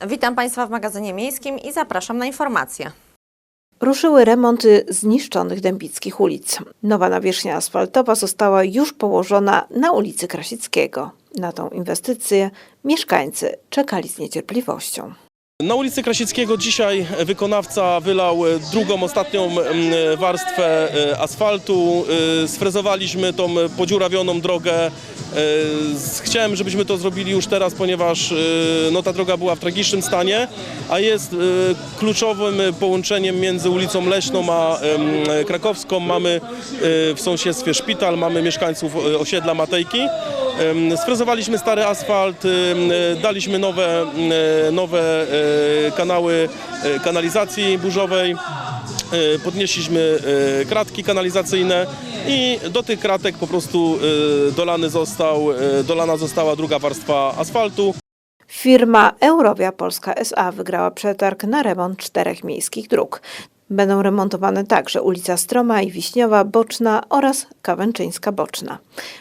Witam Państwa w magazynie miejskim i zapraszam na informacje. Ruszyły remonty zniszczonych dębickich ulic. Nowa nawierzchnia asfaltowa została już położona na ulicy Krasickiego. Na tą inwestycję mieszkańcy czekali z niecierpliwością. Na ulicy Krasickiego dzisiaj wykonawca wylał drugą, ostatnią mm, warstwę e, asfaltu. E, Sfrezowaliśmy tą podziurawioną drogę. E, Chciałem, żebyśmy to zrobili już teraz, ponieważ no, ta droga była w tragicznym stanie, a jest kluczowym połączeniem między ulicą Leśną a Krakowską. Mamy w sąsiedztwie szpital, mamy mieszkańców osiedla Matejki. Sfrezowaliśmy stary asfalt, daliśmy nowe, nowe kanały e, kanalizacji burzowej, e, podnieśliśmy e, kratki kanalizacyjne i do tych kratek po prostu e, dolany został, e, dolana została druga warstwa asfaltu. Firma Eurowia Polska SA wygrała przetarg na remont czterech miejskich dróg. Będą remontowane także ulica Stroma i Wiśniowa Boczna oraz Kawęczyńska Boczna.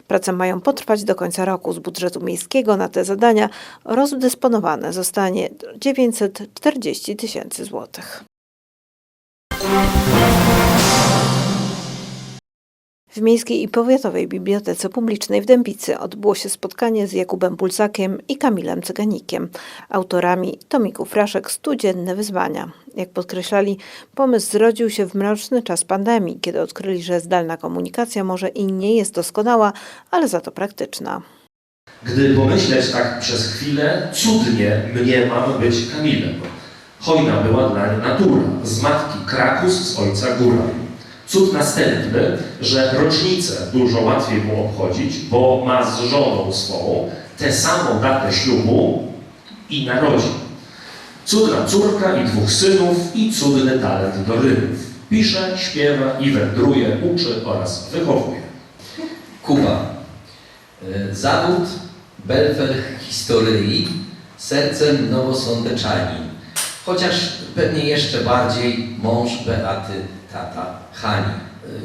Prace mają potrwać do końca roku. Z budżetu miejskiego na te zadania rozdysponowane zostanie 940 tysięcy złotych. W Miejskiej i Powiatowej Bibliotece Publicznej w Dębicy odbyło się spotkanie z Jakubem Bulzakiem i Kamilem Cyganikiem, autorami tomiku fraszek Studzienne Wyzwania. Jak podkreślali, pomysł zrodził się w mroczny czas pandemii, kiedy odkryli, że zdalna komunikacja może i nie jest doskonała, ale za to praktyczna. Gdy pomyśleć tak przez chwilę, cudnie mnie mam być Kamilem. Hojna była dlań natura, z matki Krakus, z ojca Góra. Cud następny, że rocznicę dużo łatwiej mu obchodzić, bo ma z żoną swą tę samą datę ślubu i narodzin. Cudna córka i dwóch synów i cudny talent do rymów. Pisze, śpiewa i wędruje, uczy oraz wychowuje. Kuba. E, Zawód Belfer historii, sercem nowosądeczanin. Chociaż pewnie jeszcze bardziej mąż Beaty, tata Hani.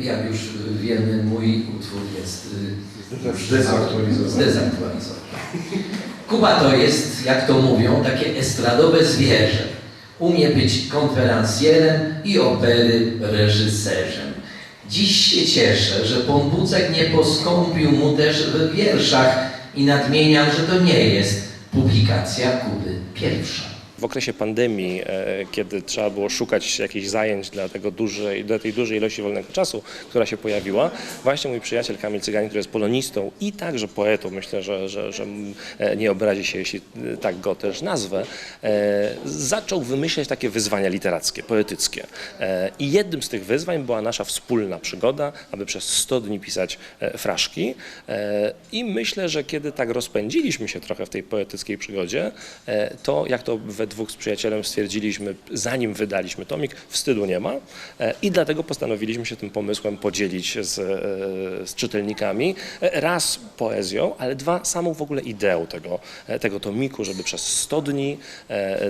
Jak już wiemy, mój utwór jest już Zdezaktualizowany. zdezaktualizowany. Kuba to jest, jak to mówią, takie estradowe zwierzę. Umie być konferencjerem i opery reżyserzem. Dziś się cieszę, że pan Bucek nie poskąpił mu też w wierszach i nadmieniam, że to nie jest publikacja Kuby pierwsza. W okresie pandemii, e, kiedy trzeba było szukać jakichś zajęć dla, tego dużej, dla tej dużej ilości wolnego czasu, która się pojawiła, właśnie mój przyjaciel Kamil Cyganin, który jest polonistą i także poetą, myślę, że, że, że e, nie obrazi się, jeśli e, tak go też nazwę, zaczął wymyślać takie wyzwania literackie, poetyckie. I jednym z tych wyzwań była nasza wspólna przygoda, aby przez 100 dni pisać fraszki. I myślę, że kiedy tak rozpędziliśmy się trochę w tej poetyckiej przygodzie, to jak to we dwóch z przyjacielem stwierdziliśmy, zanim wydaliśmy tomik, wstydu nie ma e, i dlatego postanowiliśmy się tym pomysłem podzielić z, e, z czytelnikami. E, Raz poezją, ale dwa samą w ogóle ideą tego, tego tomiku, żeby przez 100 dni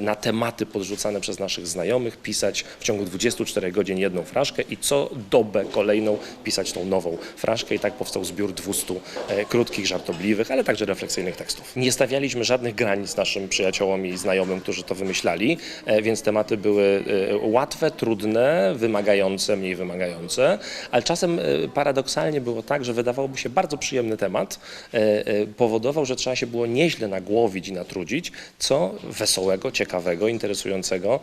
na tematy podrzucane przez naszych znajomych pisać w ciągu 24 godzin jedną fraszkę i co dobę kolejną pisać tą nową fraszkę i tak powstał zbiór 200 e, krótkich, żartobliwych, ale także refleksyjnych tekstów. Nie stawialiśmy żadnych granic naszym przyjaciołom i znajomym, którzy to wymyślali, e, więc tematy były e, łatwe, trudne, wymagające, mniej wymagające, ale czasem e, paradoksalnie było tak, że wydawałoby się bardzo przyjemny temat, powodował, że trzeba się było nieźle nagłowić i natrudzić, co wesołego, ciekawego, interesującego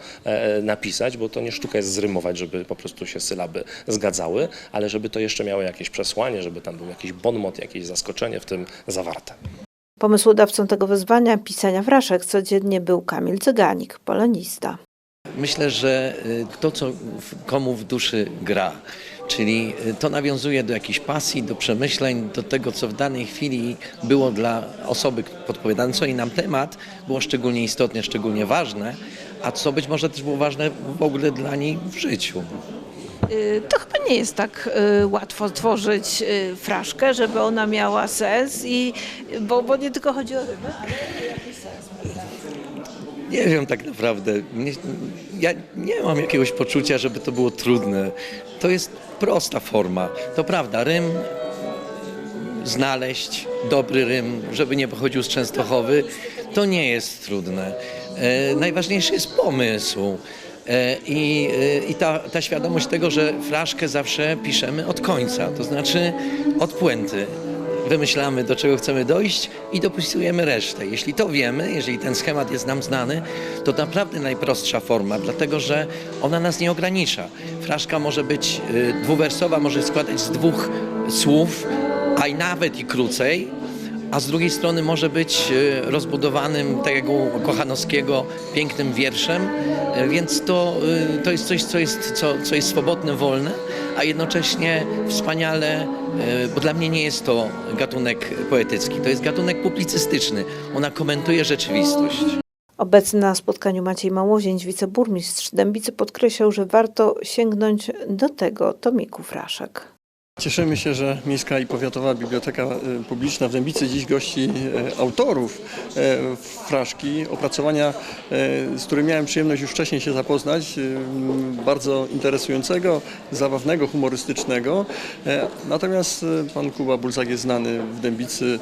napisać, bo to nie sztuka jest zrymować, żeby po prostu się sylaby zgadzały, ale żeby to jeszcze miało jakieś przesłanie, żeby tam był jakiś bonmot, jakieś zaskoczenie w tym zawarte. Pomysłodawcą tego wyzwania pisania fraszek codziennie był Kamil Cyganik, polonista. Myślę, że y, to, co komu w duszy gra, czyli y, to nawiązuje do jakiejś pasji, do przemyśleń, do tego, co w danej chwili było dla osoby podpowiadającej nam temat, było szczególnie istotne, szczególnie ważne, a co być może też było ważne w ogóle dla niej w życiu. Y, To chyba nie jest tak y, łatwo tworzyć y, fraszkę, żeby ona miała sens, i, bo, bo nie tylko chodzi o rybę, ale jakiś sens. Nie wiem tak naprawdę. Nie, ja nie mam jakiegoś poczucia, żeby to było trudne. To jest prosta forma. To prawda, rym znaleźć dobry rym, żeby nie pochodził z Częstochowy, to nie jest trudne. E, Najważniejszy jest pomysł. E, I, e, i ta, ta świadomość tego, że fraszkę zawsze piszemy od końca, to znaczy od puenty. Wymyślamy, do czego chcemy dojść i dopisujemy resztę. Jeśli to wiemy, jeżeli ten schemat jest nam znany, to naprawdę najprostsza forma, dlatego że ona nas nie ogranicza. Fraszka może być e, dwuwersowa, może składać z dwóch słów, a i nawet i krócej, a z drugiej strony może być e, rozbudowanym, tak jak u Kochanowskiego, pięknym wierszem, e, więc to, e, to jest coś, co jest, co, co jest swobodne, wolne, a jednocześnie wspaniale, bo dla mnie nie jest to gatunek poetycki, to jest gatunek publicystyczny. Ona komentuje rzeczywistość. Obecny na spotkaniu Maciej Małozięć, wiceburmistrz Dębicy, podkreślał, że warto sięgnąć do tego tomiku fraszek. Cieszymy się, że Miejska i Powiatowa Biblioteka e, Publiczna w Dębicy dziś gości e, autorów e, fraszki, opracowania, z którym miałem przyjemność już wcześniej się zapoznać, bardzo interesującego, zabawnego, humorystycznego. Natomiast pan Kuba Bulzak jest znany w Dębicy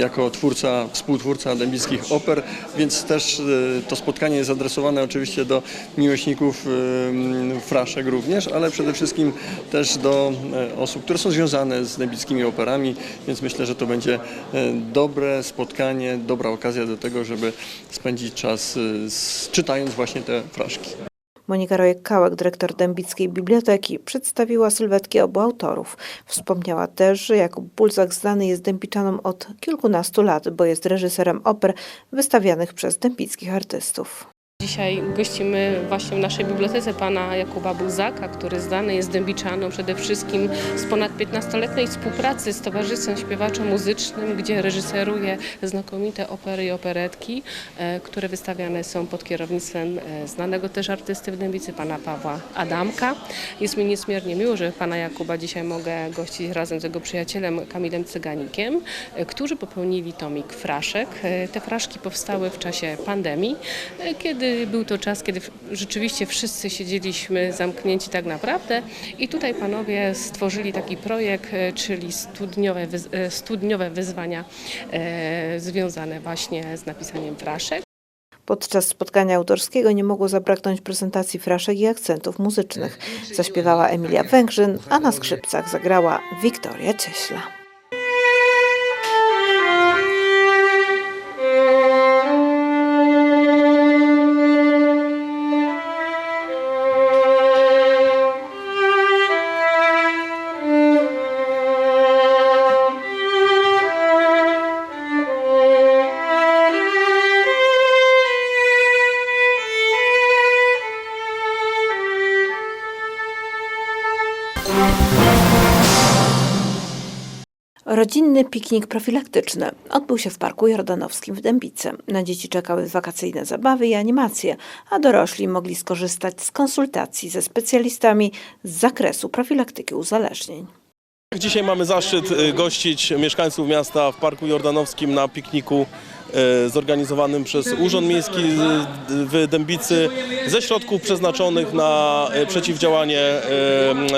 jako twórca, współtwórca dębickich oper, więc też to spotkanie jest adresowane oczywiście do miłośników fraszek również, ale przede wszystkim też do e, osób, które są związane z dębickimi operami, więc myślę, że to będzie e, dobre spotkanie, dobra okazja do tego, żeby spędzić czas e, czytając właśnie te fraszki. Monika Rojek-Kałek, dyrektor Dębickiej Biblioteki, przedstawiła sylwetki obu autorów. Wspomniała też, że Jakub Bulzak znany jest dębiczanom od kilkunastu lat, bo jest reżyserem oper wystawianych przez dębickich artystów. Dzisiaj gościmy właśnie w naszej bibliotece pana Jakuba Buzaka, który znany jest dębiczaną przede wszystkim z ponad 15-letniej współpracy z Towarzystwem Śpiewaczo-Muzycznym, gdzie reżyseruje znakomite opery i operetki, e, które wystawiane są pod kierownictwem e, znanego też artysty w Dębicy, pana Pawła Adamka. Jest mi niezmiernie miło, że pana Jakuba dzisiaj mogę gościć razem z jego przyjacielem Kamilem Cyganikiem, e, którzy popełnili tomik fraszek. Te fraszki powstały w czasie pandemii, kiedy był to czas, kiedy rzeczywiście wszyscy siedzieliśmy zamknięci tak naprawdę i tutaj panowie stworzyli taki projekt, e, czyli studniowe, e, studniowe wyzwania e, związane właśnie z napisaniem fraszek. Podczas spotkania autorskiego nie mogło zabraknąć prezentacji fraszek i akcentów muzycznych. Zaśpiewała Emilia Węgrzyn, a na skrzypcach zagrała Wiktoria Cieśla. Rodzinny piknik profilaktyczny odbył się w Parku Jordanowskim w Dębicy. Na dzieci czekały wakacyjne zabawy i animacje, a dorośli mogli skorzystać z konsultacji ze specjalistami z zakresu profilaktyki uzależnień. Dzisiaj mamy zaszczyt y, gościć mieszkańców miasta w Parku Jordanowskim na pikniku y, zorganizowanym przez Urząd Miejski y, w Dębicy ze środków przeznaczonych na przeciwdziałanie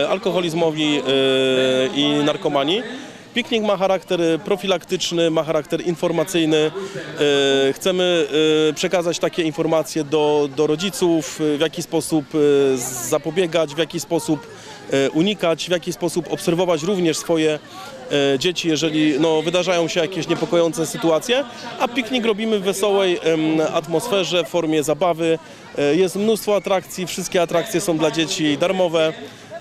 alkoholizmowi i narkomanii. Piknik ma charakter profilaktyczny, ma charakter informacyjny. Y, Chcemy y, przekazać takie informacje do, do rodziców, y, w jaki sposób y, zapobiegać, w jaki sposób unikać, w jaki sposób obserwować również swoje dzieci, jeżeli no, wydarzają się jakieś niepokojące sytuacje, a piknik robimy w wesołej atmosferze, w formie zabawy. Jest mnóstwo atrakcji, wszystkie atrakcje są dla dzieci darmowe,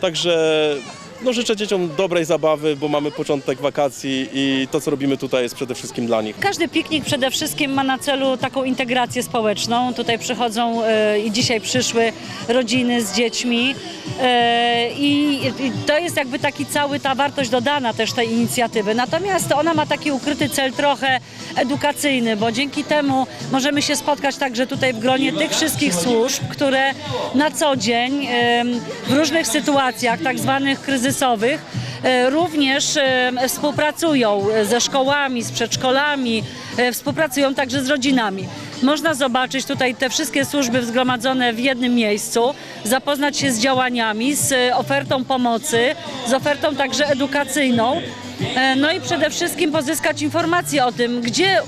także no, życzę dzieciom dobrej zabawy, bo mamy początek wakacji i to, co robimy tutaj jest przede wszystkim dla nich. Każdy piknik przede wszystkim ma na celu taką integrację społeczną. Tutaj przychodzą e, i dzisiaj przyszły rodziny z dziećmi e, i, to jest jakby taki cały ta wartość dodana też tej inicjatywy. Natomiast ona ma taki ukryty cel trochę edukacyjny, bo dzięki temu możemy się spotkać także tutaj w gronie tych wszystkich służb, które na co dzień w różnych sytuacjach tak zwanych kryzysowych e, również e, współpracują ze szkołami, z przedszkolami, e, współpracują także z rodzinami. Można zobaczyć tutaj te wszystkie służby zgromadzone w jednym miejscu, zapoznać się z działaniami, z ofertą pomocy, z ofertą także edukacyjną. No i przede wszystkim pozyskać informacje o tym, gdzie,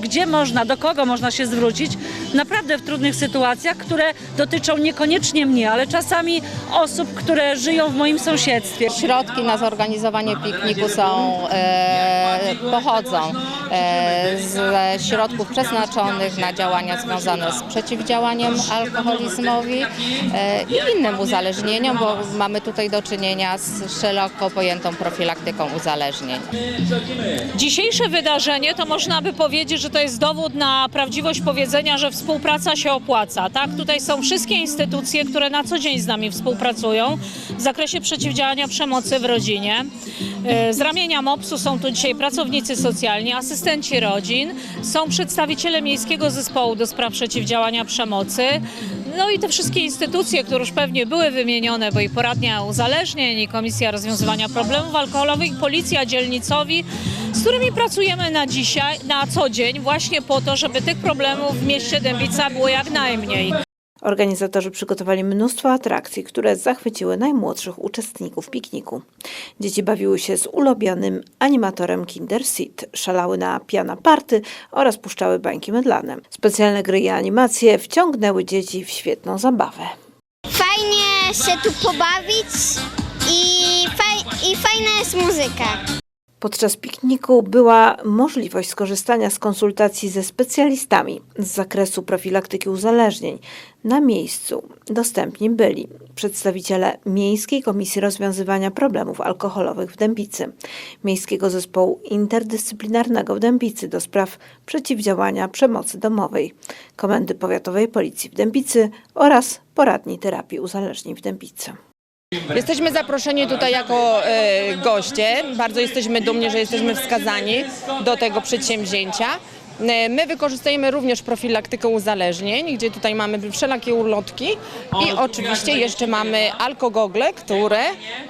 gdzie można, do kogo można się zwrócić naprawdę w trudnych sytuacjach, które dotyczą niekoniecznie mnie, ale czasami osób, które żyją w moim sąsiedztwie. Środki na zorganizowanie pikniku są, e, pochodzą e, ze środków przeznaczonych na działania związane z przeciwdziałaniem alkoholizmowi e, i innym uzależnieniom, bo mamy tutaj do czynienia z szeroko pojętą profilaktyką uzależnień. Dzisiejsze wydarzenie to można by powiedzieć, że to jest dowód na prawdziwość powiedzenia, że współpraca się opłaca. Tak? Tutaj są wszystkie instytucje, które na co dzień z nami współpracują w zakresie przeciwdziałania przemocy w rodzinie. E, Z ramienia MOPS-u są tu dzisiaj pracownicy socjalni, asystenci rodzin, są przedstawiciele Miejskiego Zespołu do spraw przeciwdziałania przemocy. No i te wszystkie instytucje, które już pewnie były wymienione, bo i poradnia uzależnień, i Komisja Rozwiązywania Problemów Alkoholowych, Policja Dzielnicowi, z którymi pracujemy na dzisiaj, na co dzień, właśnie po to, żeby tych problemów w mieście Dębica było jak najmniej. Organizatorzy przygotowali mnóstwo atrakcji, które zachwyciły najmłodszych uczestników pikniku. Dzieci bawiły się z ulubionym animatorem Kinder Seed, szalały na piana party oraz puszczały bańki mydlane. Specjalne gry i animacje wciągnęły dzieci w świetną zabawę. Fajnie się tu pobawić i, faj, i fajna jest muzyka. Podczas pikniku była możliwość skorzystania z konsultacji ze specjalistami z zakresu profilaktyki uzależnień. Na miejscu dostępni byli przedstawiciele Miejskiej Komisji Rozwiązywania Problemów Alkoholowych w Dębicy, Miejskiego Zespołu Interdyscyplinarnego w Dębicy do spraw przeciwdziałania przemocy domowej, Komendy Powiatowej Policji w Dębicy oraz Poradni Terapii Uzależnień w Dębicy. Jesteśmy zaproszeni tutaj jako e, goście. Bardzo jesteśmy dumni, że jesteśmy wskazani do tego przedsięwzięcia. E, My wykorzystujemy również profilaktykę uzależnień, gdzie tutaj mamy wszelakie ulotki i oczywiście jeszcze mamy alkogogle, które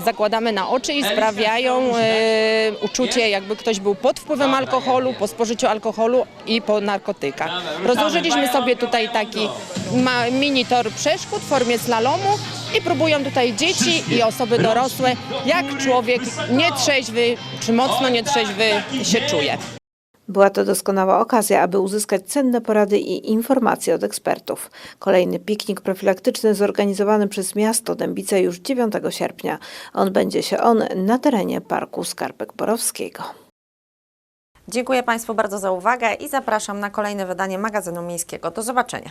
zakładamy na oczy i sprawiają e, uczucie, jakby ktoś był pod wpływem alkoholu, po spożyciu alkoholu i po narkotykach. Rozłożyliśmy sobie tutaj taki mini tor przeszkód w formie slalomu i próbują tutaj dzieci i osoby dorosłe, jak człowiek nietrzeźwy czy mocno nietrzeźwy się czuje. Była to doskonała okazja, aby uzyskać cenne porady i informacje od ekspertów. Kolejny piknik profilaktyczny zorganizowany przez miasto Dębice już 9 sierpnia. Odbędzie się on na terenie Parku Skarbek Borowskiego. Dziękuję Państwu bardzo za uwagę i zapraszam na kolejne wydanie magazynu miejskiego. Do zobaczenia.